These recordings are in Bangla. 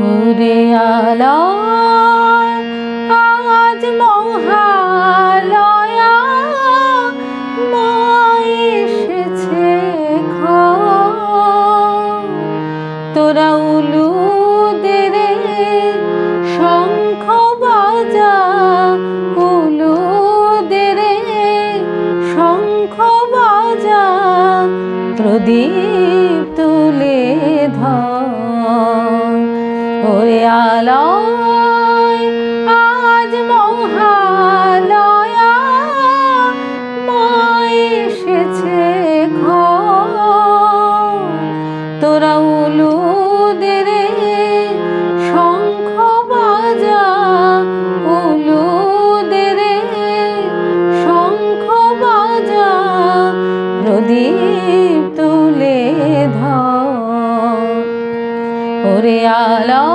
ঘুরে আলয় আজ মহালয়া মা এসেছে তোরা উলু শঙ্খ শঙ্খ প্রদীপ তুলে ধর। প্রদীপ তুলে ধরে। আলো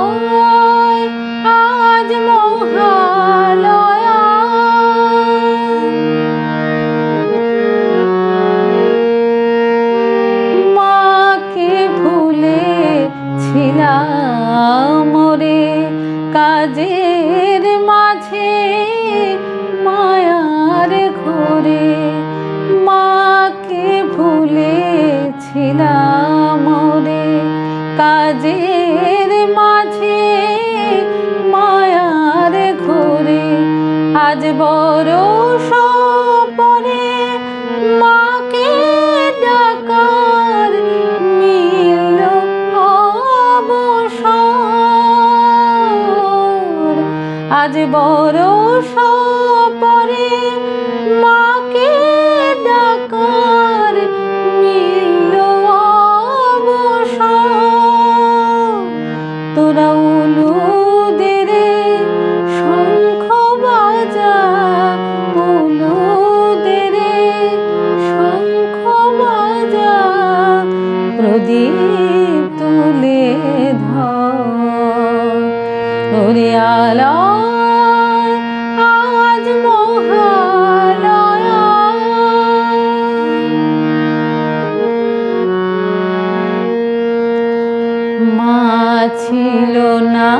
ছিল না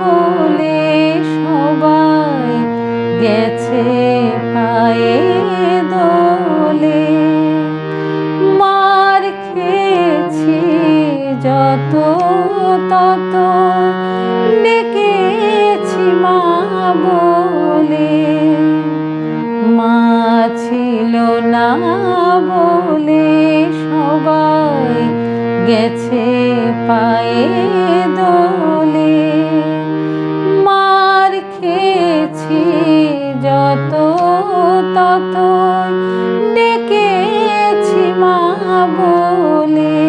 বলে সবাই গেছে পায়ে দলে। মার খেয়েছি যত তত, ডেকেছি মা বলে। মা ছিল না বলে সবাই গেছে পায়ে যত তত ডেকেছি মা বলে।